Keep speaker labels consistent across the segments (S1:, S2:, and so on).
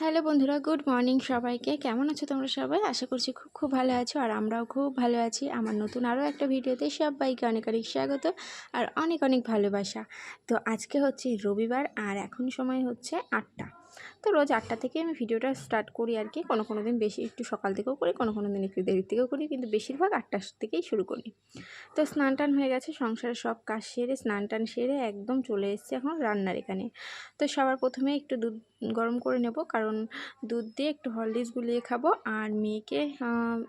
S1: Hello বন্ধুরা, good morning সবাইকে। কেমন আছো তোমরা সবাই? আশা করছি খুব খুব ভালো আছো আর আমরাও খুব ভালো আছি। আমার নতুন আরও একটা ভিডিওতে সবাইকে অনেক অনেক স্বাগত আর অনেক অনেক ভালোবাসা। তো আজকে হচ্ছে রবিবার আর এখন সময় হচ্ছে আটটা। তো রোজ আটটা থেকে আমি ভিডিওটা স্টার্ট করি আর কি। কোনো কোনো দিন বেশি একটু সকাল থেকেও করি, কোনো কোনো দিন একটু দেরি থেকেও করি, কিন্তু বেশিরভাগ আটটার থেকেই শুরু করি। তো স্নান টান হয়ে গেছে, সংসারের সব কাজ সেরে, স্নান টান সেরে একদম চলে এসেছি এখন রান্নার এখানে। তো সবার প্রথমে একটু দুধ গরম করে নেব, কারণ দুধ দিয়ে একটু হরলিক্স গুলিয়ে খাব আর মেয়েকে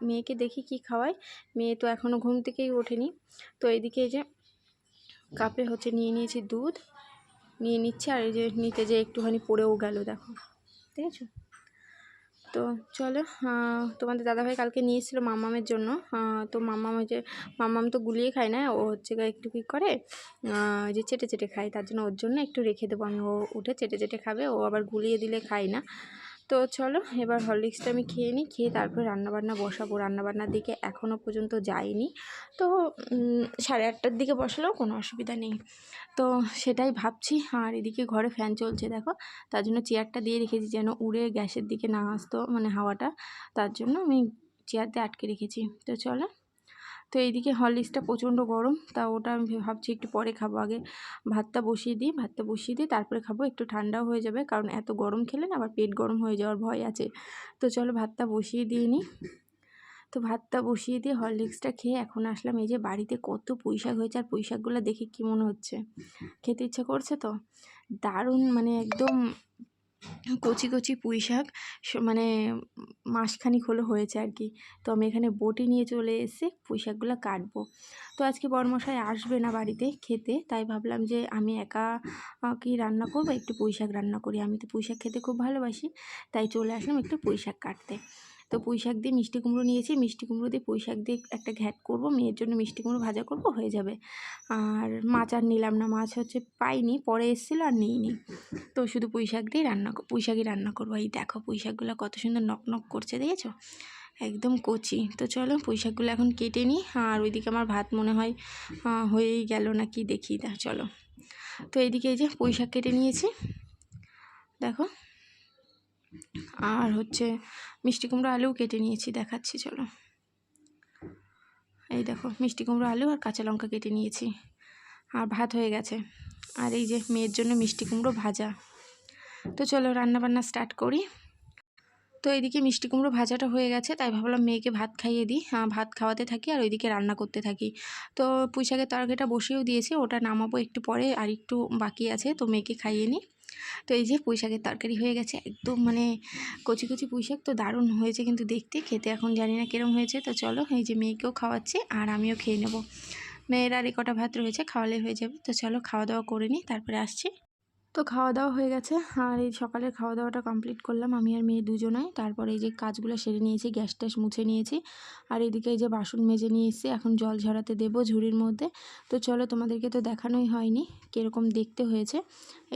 S1: মেয়েকে দেখি কি খাওয়াই মেয়ে তো এখনও ঘুম থেকেই ওঠেনি। তো এইদিকে এই যে কাপে হচ্ছে নিয়ে নিয়েছি দুধ। নিয়ে নিচ্ছে আর এই যে নিতে যে একটুখানি পড়েও গেল, দেখো। ঠিক আছে? তো চলো তোমাদের দাদাভাই কালকে নিয়েছিল মামামের জন্য। তো মামাম যে, মামাম তো গুলিয়ে খায় না, ও হচ্ছে একটু কী করে যে চেটে চেটে খায়, তার জন্য ওর জন্য একটু রেখে দেবো। আমি ও উঠে চেটে চেটে খাবে, ও আবার গুলিয়ে দিলে খায় না। তো চলো, এবার হরলিক্সটা আমি খেয়ে নিই, খেয়ে তারপরে রান্নাবান্না বসাবো। রান্নাবান্নার দিকে এখনও পর্যন্ত যাইনি। তো সাড়ে আটটার দিকে বসালেও কোনো অসুবিধা নেই। তো সেটাই ভাবছি। আর এদিকে ঘরে ফ্যান চলছে, দেখো। তার জন্য চেয়ারটা দিয়ে রেখেছি যেন উড়ে গ্যাসের দিকে না আসতো মানে হাওয়াটা। তার জন্য আমি চেয়ারতে আটকে রেখেছি। তো চলো। তো এইদিকে হরলিক্সটা প্রচণ্ড গরম, তা ওটা আমি ভাবছি একটু পরে খাব। আগে ভাতটা বসিয়ে দিই, ভাতটা বসিয়ে দিই তারপরে খাব, একটু ঠান্ডাও হয়ে যাবে, কারণ এত গরম খেলে না আবার পেট গরম হয়ে যাওয়ার ভয় আছে। তো চলো ভাতটা বসিয়ে দিয়ে নিই। তো ভাতটা বসিয়ে দিয়ে হরলিক্সটা খেয়ে এখন আসলাম এই যে বাড়িতে কত পুঁইশাক হয়েছে, আর পুঁইশাকগুলো দেখে কী মনে হচ্ছে? খেতে ইচ্ছা করছে তো? দারুণ মানে একদম কচি কচি পুঁই শাক মানে মাসখানিক হলো হয়েছে আর কি। তো আমি এখানে বটি নিয়ে চলে এসে পুঁই শাকগুলো কাটবো। তো আজকে বরমশাই আসবে না বাড়িতে খেতে, তাই ভাবলাম যে আমি একা কি রান্না করব? একটু পুঁই শাক রান্না করি। আমি তো পুঁই শাক খেতে খুব ভালোবাসি, তাই চলে আসলাম একটু পুঁই শাক কাটতে। তো পুঁই শাক দিয়ে মিষ্টি কুমড়ো নিয়েছি। মিষ্টি কুমড়ো দিয়ে পুঁই শাক দিয়ে একটা ঘ্যাট করব। মেয়ের জন্য মিষ্টি কুমড়ো ভাজা করব, হয়ে যাবে। আর মাছ আর নিলাম না, মাছ হচ্ছে পাইনি, পরে এসেছিল আর নিইনি তো শুধু পুঁই শাক দিয়ে রান্না পুঁই শাকই রান্না করব। এই দেখো পুঁই শাকগুলো কত সুন্দর নক নক করছে, দেখেছ? একদম কচি। তো চলো পুঁই শাকগুলো এখন কেটে নিই। আর ওইদিকে আমার ভাত মনে হয় হয়েই গেল না কি দেখি দা, চলো। তো এইদিকে এই যে পুঁই শাক কেটে নিয়েছি। দেখো। আর হচ্ছে মিষ্টি কুমড়ো আলুও কেটে নিয়েছি, দেখাচ্ছি, চলো। এই দেখো, মিষ্টি কুমড়ো আলু আর কাঁচা লঙ্কা কেটে নিয়েছি। আর ভাত হয়ে গেছে। আর এই যে মেয়ের জন্য মিষ্টি কুমড়ো ভাজা। তো চলো, রান্নাবান্না স্টার্ট করি। তো এইদিকে মিষ্টি কুমড়ো ভাজাটা হয়ে গেছে, তাই ভাবলাম মেয়েকে ভাত খাইয়ে দিই। ভাত খাওয়াতে থাকি আর ওইদিকে রান্না করতে থাকি। তো পুঁইশাকের তরকারিটা বসিয়েও দিয়েছি, ওটা নামাবো একটু পরে আর একটু বাকি আছে, তো মেয়েকে খাইয়ে নিই। তো এই যে পুঁই শাকের তরকারি হয়ে গেছে, একদম মানে কচি কচি পুঁই শাক তো দারুণ হয়েছে কিন্তু দেখতে, খেতে এখন জানি না কীরম হয়েছে। তো চলো এই যে মেয়েকেও খাওয়াচ্ছে আর আমিও খেয়ে নেব। মেয়ের আর কটা ভাত রয়েছে, খাওয়ালে হয়ে যাবে। তো চলো খাওয়া দাওয়া করে নিই, তারপরে আসছি। তো খাওয়া দাওয়া হয়ে গেছে। আর এই সকালের খাওয়া দাওয়াটা কমপ্লিট করলাম আমি আর মেয়ে দুজনাই। তারপরে এই যে কাজগুলো সেরে নিয়েছি গ্যাস ট্যাস মুছে নিয়েছি। আর এদিকে এই যে বাসন মেজে নিয়ে এসেছি, এখন জল ঝরাতে দেবো ঝুড়ির মধ্যে। তো চলো তোমাদেরকে তো দেখানোই হয়নি কীরকম দেখতে হয়েছে।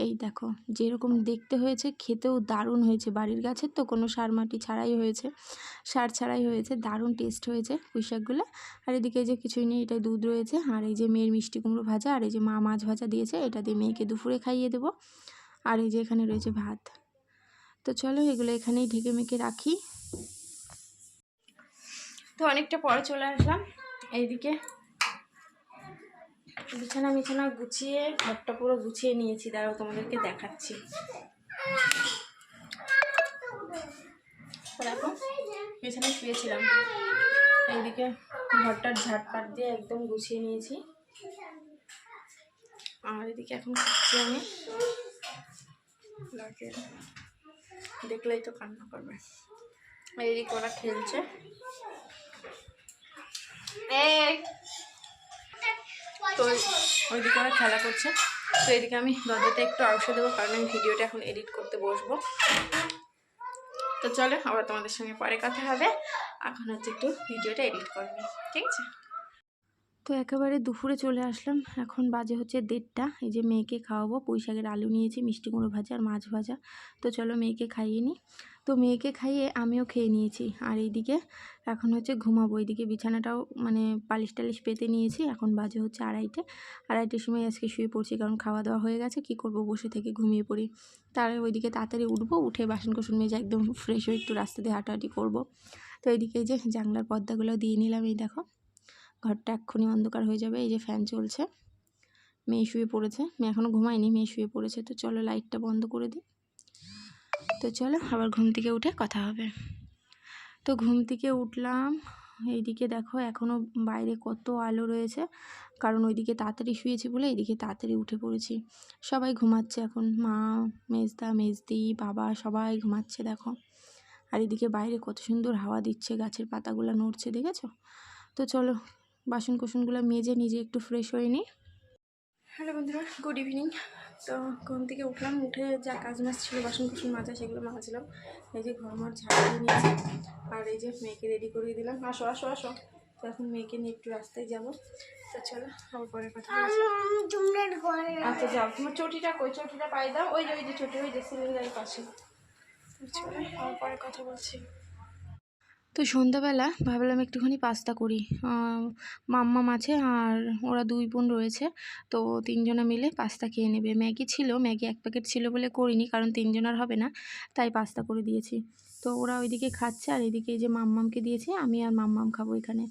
S1: এই দেখো, যেরকম দেখতে হয়েছে, খেতেও দারুণ হয়েছে। বাড়ির গাছের তো কোনো সার মাটি ছাড়াই হয়েছে, সার ছাড়াই হয়েছে, দারুণ টেস্ট হয়েছে পুঁইশাকগুলো। আর এদিকে এই যে কিছুই নেই এটা দুধ রয়েছে। আর এই যে মেয়ের মিষ্টি কুমড়ো ভাজা, আর এই যে মা মাছ ভাজা দিয়েছে, এটা দিয়ে মেয়েকে দুপুরে খাইয়ে দেবো। আর এই যে এখানে রয়েছে ভাত। তো চলো এগুলো এখানেই ঢেকে মেখে রাখি। তো অনেকটা পরে চলে আসলাম। এইদিকে বিছানা বিছানা গুছিয়ে, ঘরটা পুরো গুছিয়ে নিয়েছি। দাঁড়াও, তোমাদেরকে দেখাচ্ছি। দেখো, বিছানায় শুয়েছিলাম। এইদিকে ঘরটার ঝাটপাট দিয়ে একদম গুছিয়ে নিয়েছি। আর এদিকে এখন খাচ্ছি আমি। লাগে। দেখলেই তো কান্না করবে। এদিকে ওরা খেলছে। তো ওইদিকে ওরা খেলা করছে। তো এদিকে আমি দরজাতে একটু আউসে দেবো কারণ আমি ভিডিওটা এখন এডিট করতে বসবো। তো চলো আবার তোমাদের সঙ্গে পরে কথা হবে। এখন হচ্ছে একটু ভিডিওটা এডিট করবি ঠিক আছে? তো একেবারে দুপুরে চলে আসলাম। এখন বাজে হচ্ছে দেড়টা। এই যে মেয়েকে খাওয়াবো। পুঁই শাকের আলু নিয়েছি, মিষ্টি কুমড়ো ভাজা আর মাছ ভাজা। তো চলো মেয়েকে খাইয়ে নিই। তো মেয়েকে খাইয়ে আমিও খেয়ে নিয়েছি। আর এইদিকে এখন হচ্ছে ঘুমাবো। এইদিকে বিছানাটাও মানে পালিশ টালিশ পেতে নিয়েছি। এখন বাজে হচ্ছে আড়াইটে। আড়াইটের সময় আজকে শুয়ে পড়ছি, কারণ খাওয়া দাওয়া হয়ে গেছে। কি করব? বসে থেকে ঘুমিয়ে পড়ি। তার ওইদিকে তাড়াতাড়ি উঠবো, উঠে বাসন কোসন মেজে একদম ফ্রেশ হয়ে একটু রাস্তা দিয়ে হাঁটাহাঁটি করব। তো এইদিকে যে জানলার পর্দাগুলো দিয়ে নিলাম। এই দেখো ঘরটা এক্ষুনি অন্ধকার হয়ে যাবে, এই যে ফ্যান চলছে। মেয়ে শুয়ে পড়েছে, মেয়ে এখনও ঘুমায়নি, মেয়ে শুয়ে পড়েছে। তো চলো লাইটটা বন্ধ করে দিই। তো চলো, আবার ঘুম থেকে উঠে কথা হবে। তো ঘুম থেকে উঠলাম, এইদিকে দেখো এখনও বাইরে কত আলো রয়েছে। কারণ ওইদিকে তাড়াতাড়ি শুয়েছি বলে এইদিকে তাড়াতাড়ি উঠে পড়েছি। সবাই ঘুমাচ্ছে এখন, মা, মেজদা, মেজদি, বাবা সবাই ঘুমাচ্ছে দেখো। আর এদিকে বাইরে কত সুন্দর হাওয়া দিচ্ছে, গাছের পাতাগুলো নড়ছে, দেখেছ? তো চলো বাসন কুসনগুলো মেজে নিজে একটু ফ্রেশ হয়ে নিই। হ্যালো বন্ধুরা গুড ইভিনিং তো ঘুম থেকে উঠলাম, উঠে যা কাজ মাছ ছিল বাসন কুসন মাজা, সেগুলো মাজলাম। এই যে ঘর মার ঝাড় নিয়েছি, আর এই যে মেয়েকে রেডি করে দিলাম। আসো আসো আসো। তো এখন মেয়েকে নিয়ে একটু রাস্তায় যাব। তো চলো, আবার পরে কথা। আচ্ছা যাও। তোমার চটিটা কই? চটিটা পাই দাও। ওই যে ওই যে চটি, ওই যে সিলিন্ডারের পাশে। চলো, আবার পরে কথা বলছি। তো সন্ধ্যাবেলা ভাবলাম একটুখানি পাস্তা করি। আহ, মাম্মাম আছে আর ওরা দুই বোন রয়েছে। তো তিনজনে মিলে পাস্তা খেয়ে নেবে। ম্যাগি ছিল ম্যাগি এক প্যাকেট ছিল বলে করিনি কারণ তিনজনের হবে না তাই পাস্তা করে দিয়েছি। তো ওরা ওইদিকে খাচ্ছে আর এদিকে যে মাম্মামকে দিয়েছে আমি আর মাম্মাম খাব এখানে।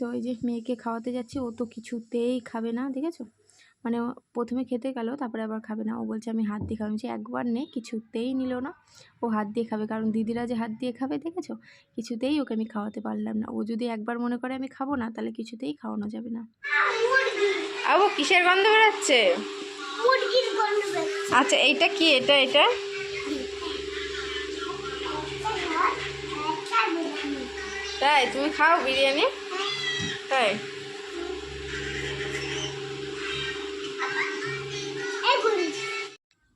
S1: তো এই যে মেয়েকে খাওয়াতে যাচ্ছি ও তো কিছুতেই খাবে না দেখেছ? মানে ও প্রথমে খেতে গেল তারপরে আবার খাবে না। ও বলছে আমি হাত দিয়ে খাব। একবার নে কিছুতেই নিল না। ও হাত দিয়ে খাবে কারণ দিদিরা যে হাত দিয়ে খাবে দেখেছ? কিছুতেই ওকে আমি খাওয়াতে পারলাম না। ও যদি একবার মনে করে আমি খাব না তাহলে কিছুতেই খাওয়ানো যাবে না। আবু কিসের গন্ধ বেরোচ্ছে। আচ্ছা এইটা কি? এটা এটা? তাই তুমি খাও বিরিয়ানি? তাই?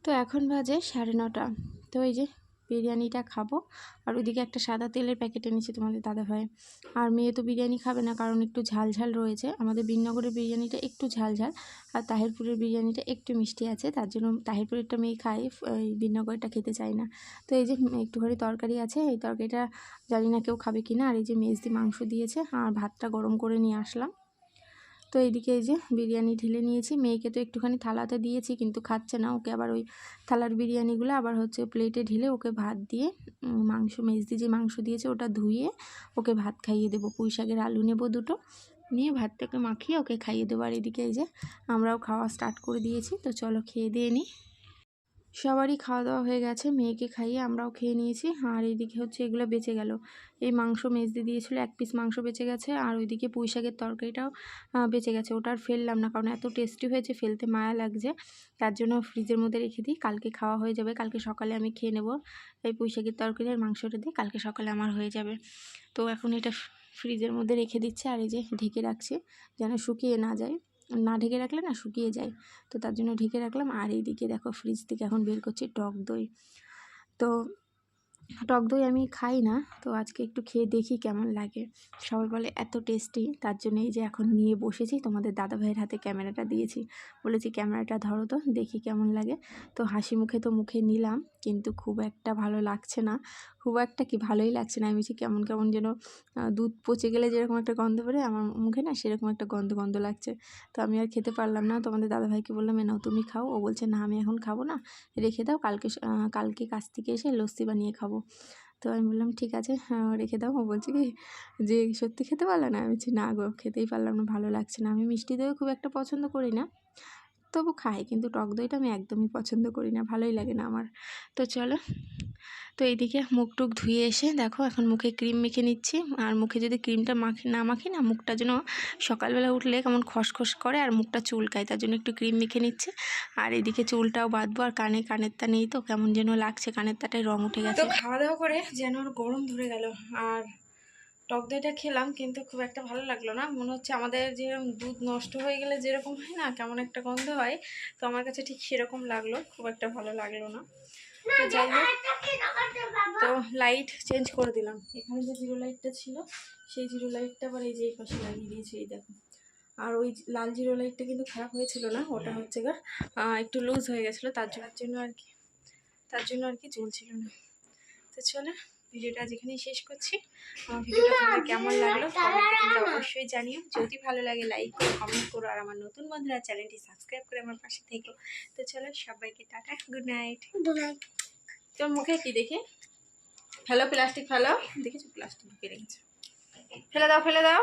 S1: তো এখন বাজে সাড়ে নটা। তো এই যে বিরিয়ানিটা খাব। আর ওইদিকে একটা সাদা তেলের প্যাকেট এনেছি তোমাদের দাদা ভাই আর মেয়ে তো বিরিয়ানি খাবে না, কারণ একটু ঝাল ঝাল রয়েছে। আমাদের বিনগরের বিরিয়ানিটা একটু ঝাল ঝাল আর তাহিরপুরের বিরিয়ানিটা একটু মিষ্টি আছে। তার জন্য তাহিরপুরেরটা মেয়ে খায়, এই বিনগরেরটা খেতে চায় না। তো এই যে একটুখানি তরকারি আছে, এই তরকারিটা জানি না কেউ খাবে কি না আর এই যে মেজদি মাংস দিয়েছে, আর ভাতটা গরম করে নিয়ে আসলাম। তো এইদিকে এই যে বিরিয়ানি ঢেলে নিয়েছি। মেয়েকে তো একটুখানি থালাতে দিয়েছি, কিন্তু খাচ্ছে না। ওকে আবার ওই থালার বিরিয়ানিগুলো আবার হচ্ছে প্লেটে ঢেলে ওকে ভাত দিয়ে মাংস, মেজদি যে মাংস দিয়েছে ওটা ধুয়ে ওকে ভাত খাইয়ে দেবো। পুঁই শাকের আলু নেব দুটো, নিয়ে ভাতটাকে মাখিয়ে ওকে খাইয়ে দেবো। আর এদিকে এই যে আমরাও খাওয়া স্টার্ট করে দিয়েছি। তো চলো খেয়ে দিয়ে নিই। সবারই খাওয়া দাওয়া হয়ে গেছে, মেয়েকে খাইয়ে আমরাও খেয়ে নিয়েছি। আর এইদিকে হচ্ছে এগুলো বেঁচে গেল। এই মাংস মেজদি দিয়েছিল, এক পিস মাংস বেঁচে গেছে। আর ওইদিকে পুঁই শাকের তরকারিটাও বেঁচে গেছে। ওটা আর ফেললাম না, কারণ এত টেস্টি হয়েছে, ফেলতে মায়া লাগছে। তার জন্য ফ্রিজের মধ্যে রেখে দিই, কালকে খাওয়া হয়ে যাবে। কালকে সকালে আমি খেয়ে নেব এই পুঁই শাকের তরকারি আর মাংসটা দিয়ে, কালকে সকালে আমার হয়ে যাবে। তো এখন এটা ফ্রিজের মধ্যে রেখে দিচ্ছে, আর এই যে ঢেকে রাখছি, যেন শুকিয়ে না যায়। না ঢেকে রাখলে না শুকিয়ে যায়। তো তার জন্য ঢেকে রাখলাম। আর এইদিকে দেখো ফ্রিজ থেকে এখন বের করছি টক দই। তো টক দই আমি খাই না, তো আজকে একটু খেয়ে দেখি কেমন লাগে। সবাই বলে, এত টেস্টি। তার জন্য এই যে এখন নিয়ে বসেছি, তোমাদের দাদা ভাইয়ের হাতে ক্যামেরাটা দিয়েছি। বলেছি, ক্যামেরাটা ধরো তো, দেখি কেমন লাগে। তো হাসি মুখে তো মুখে নিলাম, কিন্তু খুব একটা ভালো লাগছে না। খুব একটা কি ভালোই লাগছে না। আমি বলছি কেমন কেমন যেন দুধ পচে গেলে যেরকম একটা গন্ধ বেরোয়, আমার মুখে না সেরকম একটা গন্ধ গন্ধ লাগছে। তো আমি আর খেতে পারলাম না। তোমাদের দাদাভাইকে বললাম, এ নাও, তুমি খাও। ও বলছে, না, আমি এখন খাব না। রেখে দাও, কালকে কালকে কাছ থেকে এসে লস্যি বানিয়ে খাব। তো আমি বললাম, ঠিক আছে হ্যাঁ রেখে দাও। ও বলছে কি, যে সত্যি খেতে পারল না? আমি বলছি, না গো, খেতেই পারলাম না, ভালো লাগছে না। আমি মিষ্টি দইও খুব একটা পছন্দ করি না। তবু খাই, কিন্তু টক দইটা আমি একদমই পছন্দ করি না, ভালোই লাগে না আমার। তো চলো, তো এইদিকে মুখ টুক ধুয়ে এসে দেখো এখন মুখে ক্রিম মেখে নিচ্ছি, আর মুখে যদি ক্রিমটা মাখি, না মাখি না, মুখটা যেন সকালবেলা উঠলে কেমন খসখস করে, আর মুখটা চুলকায়, তার জন্য একটু ক্রিম মেখে নিচ্ছে। আর এদিকে চুলটাও বাঁধবো, আর কানে কানের তা নেই তো, কেমন যেন লাগছে, কানের তাটায় রং উঠে গেছে। খাওয়া দাওয়া করে যেন গরম ধরে গেল, আর টক দইটা খেলাম কিন্তু খুব একটা ভালো লাগল না। মনে হচ্ছে আমাদের যেরকম দুধ নষ্ট হয়ে গেলে যেরকম হয় না কেমন একটা গন্ধ হয়। তো আমার কাছে ঠিক সেরকম লাগল খুব একটা ভালো লাগল না। তো যাই হোক। তো লাইট চেঞ্জ করে দিলাম। এখানে যে জিরো লাইটটা ছিল সেই জিরো লাইটটা আবার এই যে এই পাশে লাগিয়ে দিয়েছি এই দেখো। আর ওই লাল জিরো লাইটটা কিন্তু খারাপ হয়েছিল না ওটা হচ্ছে গা একটু লুজ হয়ে গেছিল তার জন্য আর কি তার জন্য আর কি চলছিল না। তো তো চলো ভিডিওটা যেখানেই শেষ করছি। আমার ভিডিওটা তোমাদের কেমন লাগল কমেন্টে কিন্তু অবশ্যই জানিও। যদি ভালো লাগে লাইক করো কমেন্ট করো আর আমার নতুন বন্ধুরা চ্যানেলটি সাবস্ক্রাইব করে আমার পাশে থেকো। তো চলো সবাইকে টাটা গুড নাইট তোর মুখে কি দেখে? ফেলো প্লাস্টিক ফেলো। দেখেছ? প্লাস্টিক ঢুকে রেখেছো। ফেলে দাও ফেলে দাও।